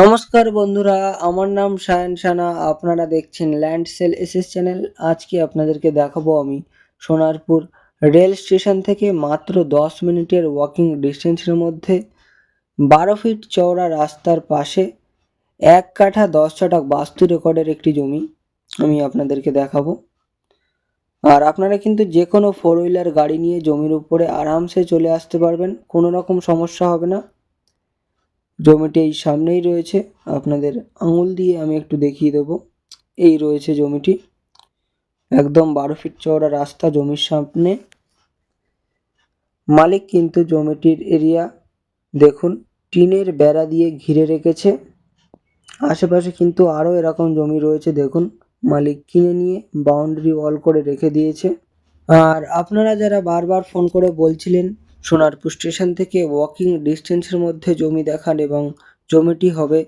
নমস্কার বন্ধুরা, আমার নাম সায়ন সানা, আপনারা দেখছেন ল্যান্ড সেল এসএস চ্যানেল আজকে আপনাদেরকে দেখাবো আমি সোনারপুর রেল স্টেশন থেকে মাত্র দশ মিনিটের ওয়াকিং ডিস্টেন্সের মধ্যে বারো ফিট চওড়া রাস্তার পাশে এক কাঠা দশ ছটাক বাস্তু রেকর্ডের একটি জমি আমি আপনাদেরকে দেখাবো। আর আপনারা কিন্তু যে কোনো ফোর হুইলার গাড়ি নিয়ে জমির উপরে আরামসে চলে আসতে পারবেন, কোনো রকম সমস্যা হবে না। জমিটি এই সামনেই রয়েছে। আপনাদের আঙুল দিয়ে আমি একটু দেখিয়ে দেবো। এই রয়েছে জমিটি। একদম বারো ফিট চওড়া রাস্তা জমির সামনে। মালিক কিন্তু জমিটির এরিয়া দেখুন, টিনের বেড়া দিয়ে ঘিরে রেখেছে। আশেপাশে কিন্তু আরও এরকম জমি রয়েছে, দেখুন, মালিক কিনে নিয়ে বাউন্ডারি ওয়াল করে রেখে দিয়েছে। আর আপনারা যারা বারবার ফোন করে বলছিলেন সোনারপুর স্টেশন থেকে ওয়াকিং ডিস্টেন্সের মধ্যে জমি দেখান এবং জমিটি হবে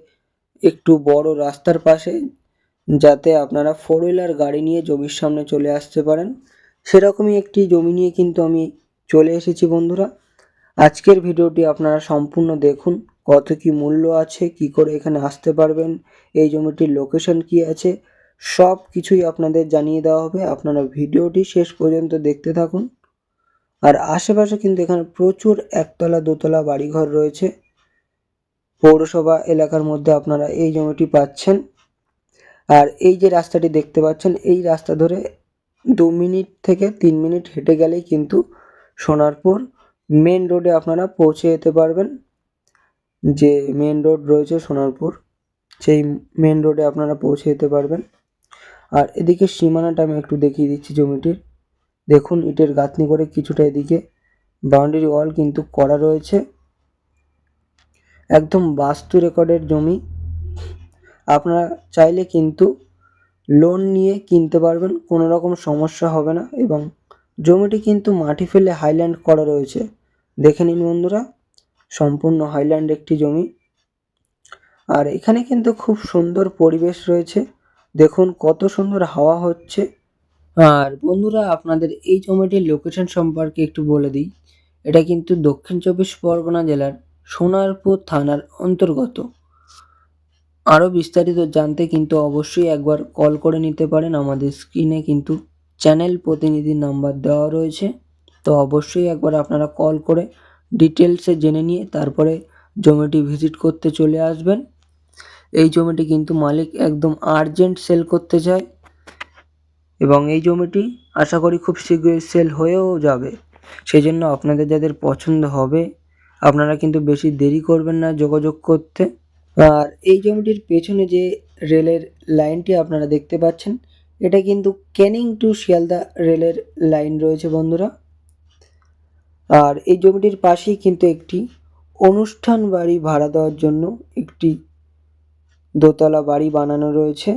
একটু বড় রাস্তার পাশে, যাতে আপনারা ফোর হুইলার গাড়ি নিয়ে জমির সামনে চলে আসতে পারেন। সেরকমই একটি জমি নিয়ে কিন্তু আমি চলে এসেছি বন্ধুরা। আজকের ভিডিওটি আপনারা সম্পূর্ণ দেখুন, কত কি মূল্য আছে, কি করে এখানে আসতে পারবেন, এই জমিটির লোকেশন কি আছে সব কিছুই আপনাদের জানিয়ে দেওয়া হবে। আপনারা ভিডিওটি শেষ পর্যন্ত দেখতে থাকুন। আর আশেপাশে কিন্তু এখানে প্রচুর একতলা, দোতলা বাড়িঘর রয়েছে। পৌরসভা এলাকার মধ্যে আপনারা এই জমিটি পাচ্ছেন। আর এই যে রাস্তাটি দেখতে পাচ্ছেন, এই রাস্তা ধরে দু মিনিট থেকে তিন মিনিট হেঁটে গেলেই কিন্তু সোনারপুর মেন রোডে আপনারা পৌঁছে যেতে পারবেন। যে মেন রোড রয়েছে সোনারপুর, সেই মেন রোডে আপনারা পৌঁছে যেতে পারবেন। আর এদিকে সীমানাটা আমি একটু দেখিয়ে দিচ্ছি জমিটির। দেখুন, ইটের গাঁথনি করে কিছুটা এদিকে বাউন্ডারি ওয়াল কিন্তু করা রয়েছে। একদম বাস্তু রেকর্ডের জমি। আপনারা চাইলে কিন্তু লোন নিয়ে কিনতে পারবেন, কোনো রকম সমস্যা হবে না এবং জমিটি কিন্তু মাটি ফেলে হাইল্যান্ড করা রয়েছে। দেখে নিন বন্ধুরা, সম্পূর্ণ হাইল্যান্ড একটি জমি। আর এখানে কিন্তু খুব সুন্দর পরিবেশ রয়েছে। দেখুন, কত সুন্দর হাওয়া হচ্ছে। আর বন্ধুরা, আপনাদের এই জমিটির লোকেশন সম্পর্কে একটু বলে দিই। এটা কিন্তু দক্ষিণ চব্বিশ পরগনা জেলার সোনারপুর থানার অন্তর্গত। আরও বিস্তারিত জানতে কিন্তু অবশ্যই একবার কল করে নিতে পারেন। আমাদের স্ক্রিনে কিন্তু চ্যানেল প্রতিনিধির নাম্বার দেওয়া রয়েছে। তো অবশ্যই একবার আপনারা কল করে ডিটেলসে জেনে নিয়ে তারপরে জমিটি ভিজিট করতে চলে আসবেন। এই জমিটি কিন্তু মালিক একদম আর্জেন্ট সেল করতে চায়। এবং এই জমিটি আশা করি খুব শীঘ্রই সেল হয়েও যাবে। সেই জন্য আপনাদের যাদের পছন্দ হবে, আপনারা কিন্তু বেশি দেরি করবেন না যোগাযোগ করতে। আর এই জমিটির পেছনে যে রেলের লাইনটি আপনারা দেখতে পাচ্ছেন, এটা কিন্তু ক্যানিং টু শিয়ালদা রেলের লাইন রয়েছে বন্ধুরা। আর এই জমিটির পাশেই কিন্তু একটি অনুষ্ঠান বাড়ি ভাড়া দেওয়ার জন্য একটি দোতলা বাড়ি বানানো রয়েছে।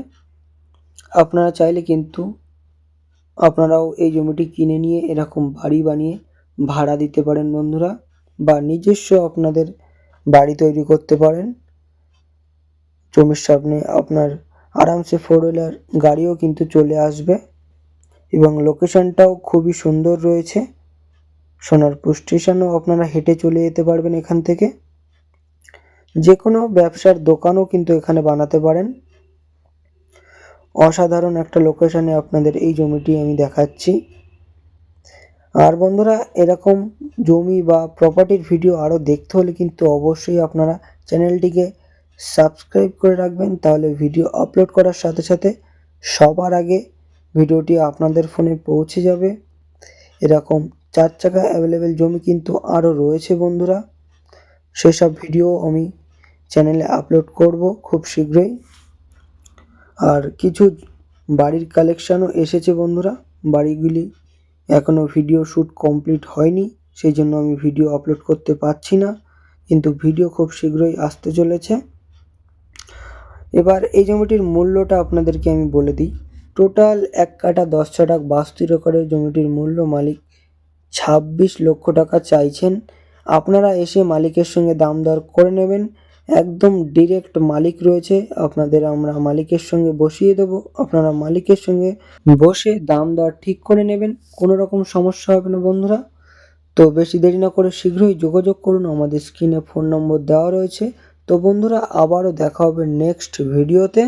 আপনারা চাইলে কিন্তু আপনারাও এই জমিটি কিনে নিয়ে এরকম বাড়ি বানিয়ে ভাড়া দিতে পারেন বন্ধুরা, বা নিজস্ব আপনাদের বাড়ি তৈরি করতে পারেন। জমির সামনে আপনার আরামসে ফোর হুইলার গাড়িও কিন্তু চলে আসবে এবং লোকেশনটাও খুবই সুন্দর রয়েছে। সোনারপুর স্টেশনও আপনারা হেঁটে চলে যেতে পারবেন এখান থেকে। যে কোনো ব্যবসার দোকানও কিন্তু এখানে বানাতে পারেন। অসাধারণ একটা লোকেশনে আপনাদের এই জমিটি আমি দেখাচ্ছি। আর বন্ধুরা, এরকম জমি বা প্রপার্টির ভিডিও আরও দেখতে হলে কিন্তু অবশ্যই আপনারা চ্যানেলটিকে সাবস্ক্রাইব করে রাখবেন, তাহলে ভিডিও আপলোড করার সাথে সাথে সবার আগে ভিডিওটি আপনাদের ফোনে পৌঁছে যাবে। এরকম চার চাকা অ্যাভেলেবেল জমি কিন্তু আরও রয়েছে বন্ধুরা। সেসব ভিডিও আমি চ্যানেলে আপলোড করব খুব শীঘ্রই। আর কিছু বাড়ির কালেকশানও এসেছে বন্ধুরা। বাড়িগুলি এখনও ভিডিও শ্যুট কমপ্লিট হয়নি, সেই জন্য আমি ভিডিও আপলোড করতে পারছি না। কিন্তু ভিডিও খুব শীঘ্রই আসতে চলেছে। এবার এই জমিটির মূল্যটা আপনাদেরকে আমি বলে দিই। টোটাল এক কাটা দশ ছটাক বাস্তু রেকর্ডের জমিটির মূল্য মালিক ছাব্বিশ লক্ষ টাকা চাইছেন। আপনারা এসে মালিকের সঙ্গে দাম দর করে নেবেন। একদম ডিরেক্ট মালিক রয়েছে। আপনাদের আমরা মালিকের সঙ্গে বসিয়ে দেবো। আপনারা মালিকের সঙ্গে বসে দাম দর ঠিক করে নেবেন। কোনো রকম সমস্যা হবে না বন্ধুরা। তো বেশি দেরি না করে শীঘ্রই যোগাযোগ করুন। আমাদের স্ক্রিনে ফোন নম্বর দেওয়া রয়েছে। তো বন্ধুরা, আবারও দেখা হবে নেক্সট ভিডিওতে